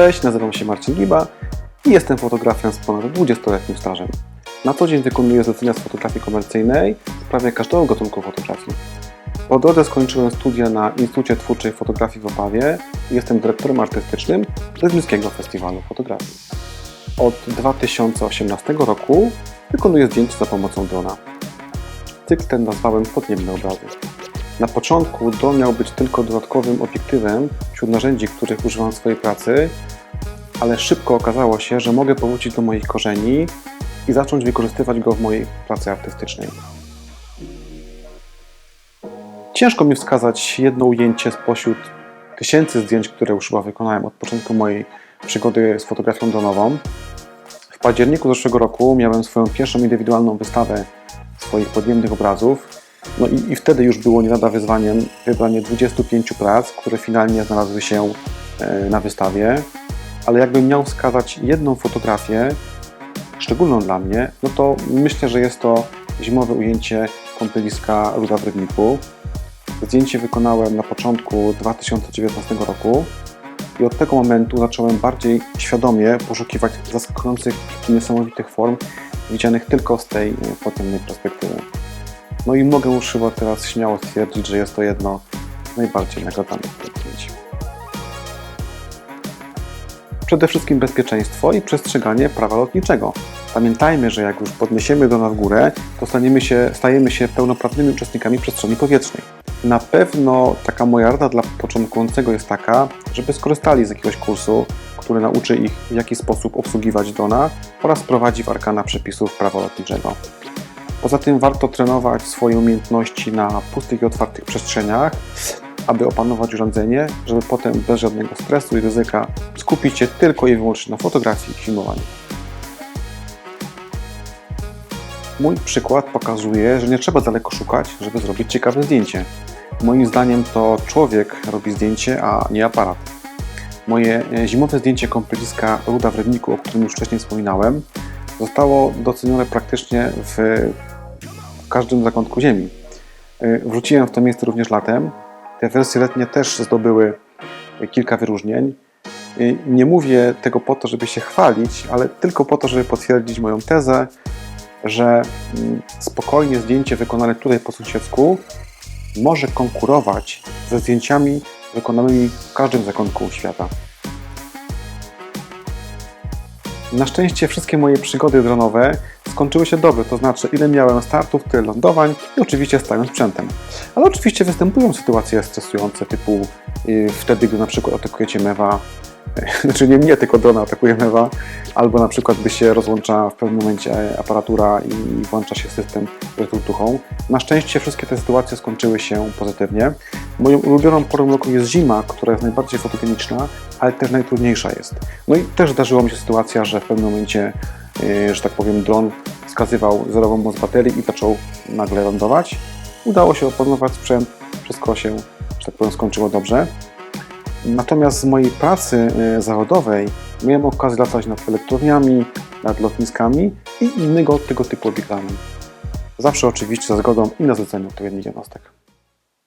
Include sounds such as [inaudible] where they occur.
Cześć, nazywam się Marcin Giba i jestem fotografem z ponad 20-letnim stażem. Na co dzień wykonuję zlecenia z fotografii komercyjnej w prawie każdego gatunku fotografii. Po drodze skończyłem studia na Instytucie Twórczej Fotografii w Opawie i jestem dyrektorem artystycznym Rybnickiego Festiwalu Fotografii. Od 2018 roku wykonuję zdjęcia za pomocą drona. Cykl ten nazwałem Podniebne obrazy. Na początku dron miał być tylko dodatkowym obiektywem wśród narzędzi, których używam w swojej pracy, ale szybko okazało się, że mogę powrócić do moich korzeni i zacząć wykorzystywać go w mojej pracy artystycznej. Ciężko mi wskazać jedno ujęcie spośród tysięcy zdjęć, które już chyba wykonałem od początku mojej przygody z fotografią dronową. W październiku zeszłego roku miałem swoją pierwszą indywidualną wystawę swoich podniebnych obrazów. No i, i wtedy już było nie lada wyzwaniem wybranie 25 prac, które finalnie znalazły się e, na wystawie. Ale jakbym miał wskazać jedną fotografię, szczególną dla mnie, no to myślę, że jest to zimowe ujęcie kąpieliska Ruda w Rybniku. Zdjęcie wykonałem na początku 2019 roku i od tego momentu zacząłem bardziej świadomie poszukiwać zaskakujących i niesamowitych form widzianych tylko z tej e, podniebnej perspektywy. No i mogę chyba teraz śmiało stwierdzić, że jest to jedno z najbardziej naglądanych zdjęć. Przede wszystkim bezpieczeństwo i przestrzeganie prawa lotniczego. Pamiętajmy, że jak już podniesiemy do nas w górę, to staniemy się, stajemy się pełnoprawnymi uczestnikami przestrzeni powietrznej. Na pewno taka moja rada dla początkującego jest taka, żeby skorzystali z jakiegoś kursu, który nauczy ich w jaki sposób obsługiwać drona oraz prowadzi w arkana przepisów prawa lotniczego. Poza tym warto trenować swoje umiejętności na pustych i otwartych przestrzeniach, aby opanować urządzenie, żeby potem bez żadnego stresu i ryzyka skupić się tylko i wyłącznie na fotografii i filmowaniu. Mój przykład pokazuje, że nie trzeba daleko szukać, żeby zrobić ciekawe zdjęcie. Moim zdaniem to człowiek robi zdjęcie, a nie aparat. Moje e, zimowe zdjęcie kąpieliska Ruda w Rybniku, o którym już wcześniej wspominałem, zostało docenione praktycznie w każdym zakątku ziemi. E, Wróciłem w to miejsce również latem. Te wersje letnie też zdobyły kilka wyróżnień. E, Nie mówię tego po to, żeby się chwalić, ale tylko po to, żeby potwierdzić moją tezę, że mm, spokojnie zdjęcie wykonane tutaj po sąsiedzku może konkurować ze zdjęciami wykonanymi w każdym zakątku świata. Na szczęście wszystkie moje przygody dronowe skończyły się dobrze, to znaczy ile miałem startów, tyle lądowań i oczywiście z całym sprzętem. Ale oczywiście występują sytuacje stresujące typu yy, wtedy, gdy na przykład atakujecie mewa, [laughs] znaczy nie mnie, tylko drona atakuje mewa, albo na przykład by się rozłącza w pewnym momencie aparatura i włącza się system z tuchą. Na szczęście wszystkie te sytuacje skończyły się pozytywnie. Moją ulubioną porą roku jest zima, która jest najbardziej fotogeniczna, ale też najtrudniejsza jest. No i też zdarzyła mi się sytuacja, że w pewnym momencie, yy, że tak powiem, dron wskazywał zerową moc baterii i zaczął nagle lądować. Udało się opanować sprzęt, wszystko się, że tak powiem, skończyło dobrze. Natomiast z mojej pracy e, zawodowej miałem okazję latać nad elektrowniami, nad lotniskami i innego tego typu obiektami. Zawsze oczywiście za zgodą i na zlecenie odpowiednich jednostek.